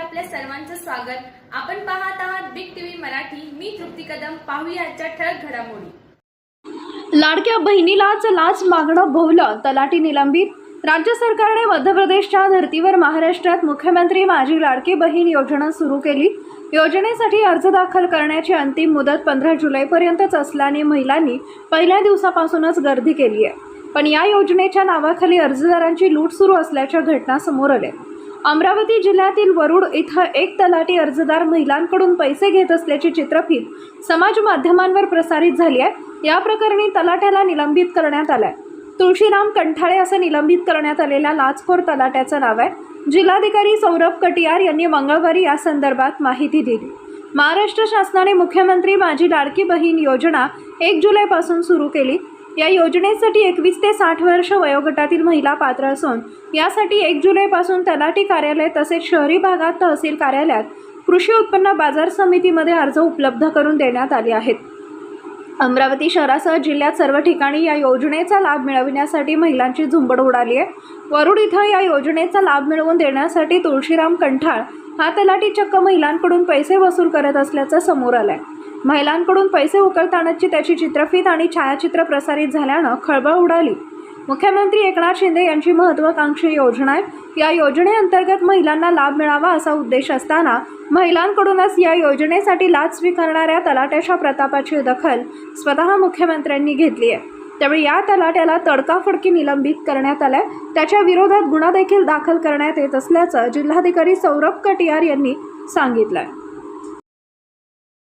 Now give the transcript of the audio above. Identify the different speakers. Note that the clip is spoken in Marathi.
Speaker 1: आपल्या सर्वांचं स्वागत. आपण पाहत आहात बिग टीव्ही मराठी. मी तृप्ती कदम. पाहूया आजच्या ठळक घडामोडी.
Speaker 2: लाडक्या बहिणीलाच लाच मागणं भोवलं तलाठी निलंबित. राज्य सरकारने मध्य प्रदेशच्या धर्तीवर महाराष्ट्रात मुख्यमंत्री माझी लाडकी बहीण योजना सुरू केली. योजनेसाठी अर्ज दाखल करण्याची अंतिम मुदत पंधरा जुलैपर्यंतच असल्याने महिलांनी पहिल्या दिवसापासूनच गर्दी केली आहे. पण या योजनेच्या नावाखाली अर्जदारांची लूट सुरू असल्याच्या घटना समोर आल्या. अमरावती जिल्ह्यातील वरुड इथं एक तलाठी अर्जदार महिलांकडून पैसे घेत असल्याची चित्रफित समाज माध्यमांवर प्रसारित झाली आहे. या प्रकरणी तलाट्याला निलंबित करण्यात आलाय. तुळशीराम कंठाळे असं निलंबित करण्यात आलेल्या लाचखोर तलाट्याचं नाव आहे. जिल्हाधिकारी सौरभ कटियार यांनी मंगळवारी या संदर्भात माहिती दिली. महाराष्ट्र शासनाने मुख्यमंत्री माझी लाडकी बहीण योजना एक जुलैपासून सुरू केली. या योजनेसाठी एकवीस ते साठ वर्ष वयोगटातील महिला पात्र असून यासाठी एक जुलैपासून तलाठी कार्यालय तसेच शहरी भागात तहसील कार्यालयात कृषी उत्पन्न बाजार समितीमध्ये अर्ज उपलब्ध करून देण्यात आले आहेत. अमरावती शहरासह जिल्ह्यात सर्व ठिकाणी या योजनेचा लाभ मिळविण्यासाठी महिलांची झुंबड उडाली आहे. वरुड इथं या योजनेचा लाभ मिळवून देण्यासाठी तुळशीराम कंठाळ हा तलाठी चक्क महिलांकडून पैसे वसूल करत असल्याचं समोर आलं आहे महिलांकडून पैसे उकळतानाची त्याची चित्रफित आणि छायाचित्र प्रसारित झाल्यानं खळबळ उडाली. मुख्यमंत्री एकनाथ शिंदे यांची महत्त्वाकांक्षी योजना आहे. या योजनेअंतर्गत महिलांना लाभ मिळावा असा उद्देश असताना महिलांकडूनच या योजनेसाठी लाच स्वीकारणाऱ्या तलाट्याच्या प्रतापाची दखल स्वतः मुख्यमंत्र्यांनी घेतली आहे. त्यावेळी या तलाट्याला तडकाफडकी निलंबित करण्यात आलंय. त्याच्या विरोधात गुन्हा देखील दाखल करण्यात येत असल्याचं जिल्हाधिकारी सौरभ कटियार यांनी सांगितलं